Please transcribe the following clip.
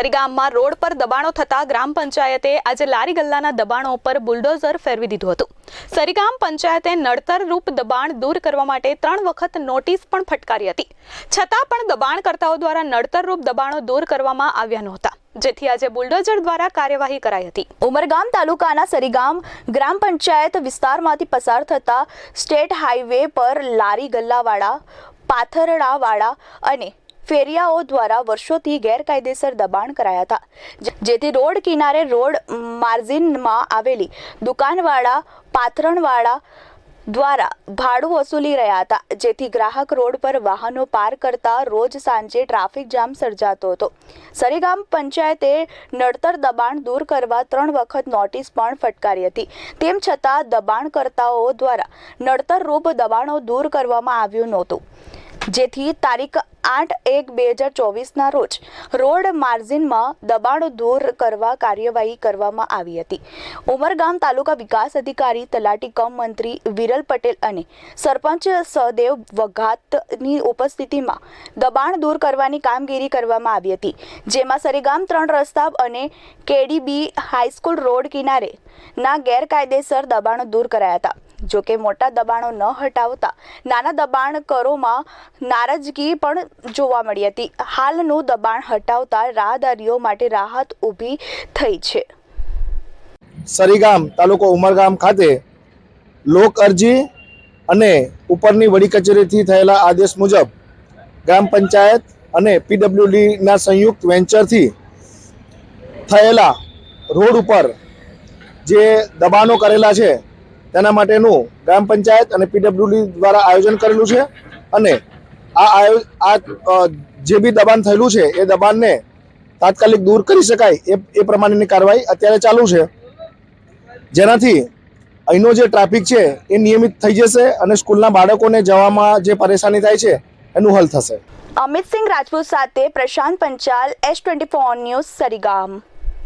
સરીગામમાં road પર દબાણો થતા ગ્રામ પંચાયતે આજે લારી ગલ્લાના દબાણો પર બુલડોઝર ફેરવી દીધું હતું. સરીગામ પંચાયતે નડતરરૂપ દબાણ દૂર કરવા માટે ત્રણ વખત નોટિસ પણ ફટકારી હતી. છતાં પણ દબાણકર્તાઓ દ્વારા નડતરરૂપ દબાણો દૂર કરવામાં આવ્યા નહોતા, જેથી આજે બુલડોઝર દ્વારા કાર્યવાહી કરાઈ હતી. ઉમરગામ તાલુકાના સરીગામ ગ્રામ પંચાયત વિસ્તારમાંથી પસાર થતા સ્ટેટ હાઈવે પર લારી ગલ્લાવાળા, પાથરડાવાળા અને ફેરિયાઓ દ્વારા વર્ષોથી ગેરકાયદેસર દબાણ કરાયા હતા જેથી રોડ કિનારે રોડ માર્જિનમાં આવેલી દુકાનવાળા, પાથરણવાળા દ્વારા ભાડું વસૂલી રહ્યા હતા. જેથી ગ્રાહક રોડ પર વાહનો પાર કરતા રોજ સાંજે ટ્રાફિક જામ સર્જાતો હતો. સરીગામ પંચાયતે નડતર દબાણ દૂર કરવા ત્રણ વખત નોટિસ પણ ફટકારી હતી. તેમ છતાં દબાણકર્તાઓ દ્વારા નડતર રૂપ દબાણો દૂર કરવામાં આવ્યું નહોતું. જેથી તારીખ આઠ એક બે હજાર ચોવીસના રોજ રોડ માર્જિનમાં દબાણો દૂર કરવા કાર્યવાહી કરવામાં આવી હતી. ઉમરગામ તાલુકા વિકાસ અધિકારી, તલાટી કમ મંત્રી વિરલ પટેલ અને સરપંચ સહદેવ વઘાતની ઉપસ્થિતિમાં દબાણ દૂર કરવાની કામગીરી કરવામાં આવી હતી, જેમાં સરીગામ ત્રણ રસ્તા અને કેડીબી હાઈસ્કૂલ રોડ કિનારે ના ગેરકાયદેસર દબાણો દૂર કરાયા હતા. જો કે મોટા દબાણો ન હટાવતા નાના દબાણકરોમાં નારાજગી પણ જોવા મળી હતી. હાલનું દબાણ હટાવતા રાહદારીઓ માટે રાહત ઊભી થઈ છે. સરીગામ તાલુકો ઉમરગામ ખાતે લોક અરજી અને ઉપરની વડી કચેરીથી થયેલા આદેશ મુજબ ગ્રામ પંચાયત અને પીડબ્લ્યુડીના સંયુક્ત વેન્ચરથી થયેલા રોડ ઉપર જે દબાણો કરેલા છે તેના માટેનું ગ્રામ પંચાયત અને પીડબ્લ્યુડી દ્વારા આયોજન કરેલું છે અને આ આ જે બી દબાણ થયેલું છે, એ દબાણને તાત્કાલિક દૂર કરી શકાય એ એ પ્રમાણેની કાર્યવાહી અત્યારે ચાલુ છે. જેનાથી અહીંનો જે ટ્રાફિક છે એ નિયમિત થઈ જશે અને સ્કૂલના બાળકોને જવામાં જે પરેશાની થાય છે એનું હલ થશે. અમિતસિંહ રાજપૂત સાથે Prashant Panchal, S twenty four news, Sarigam.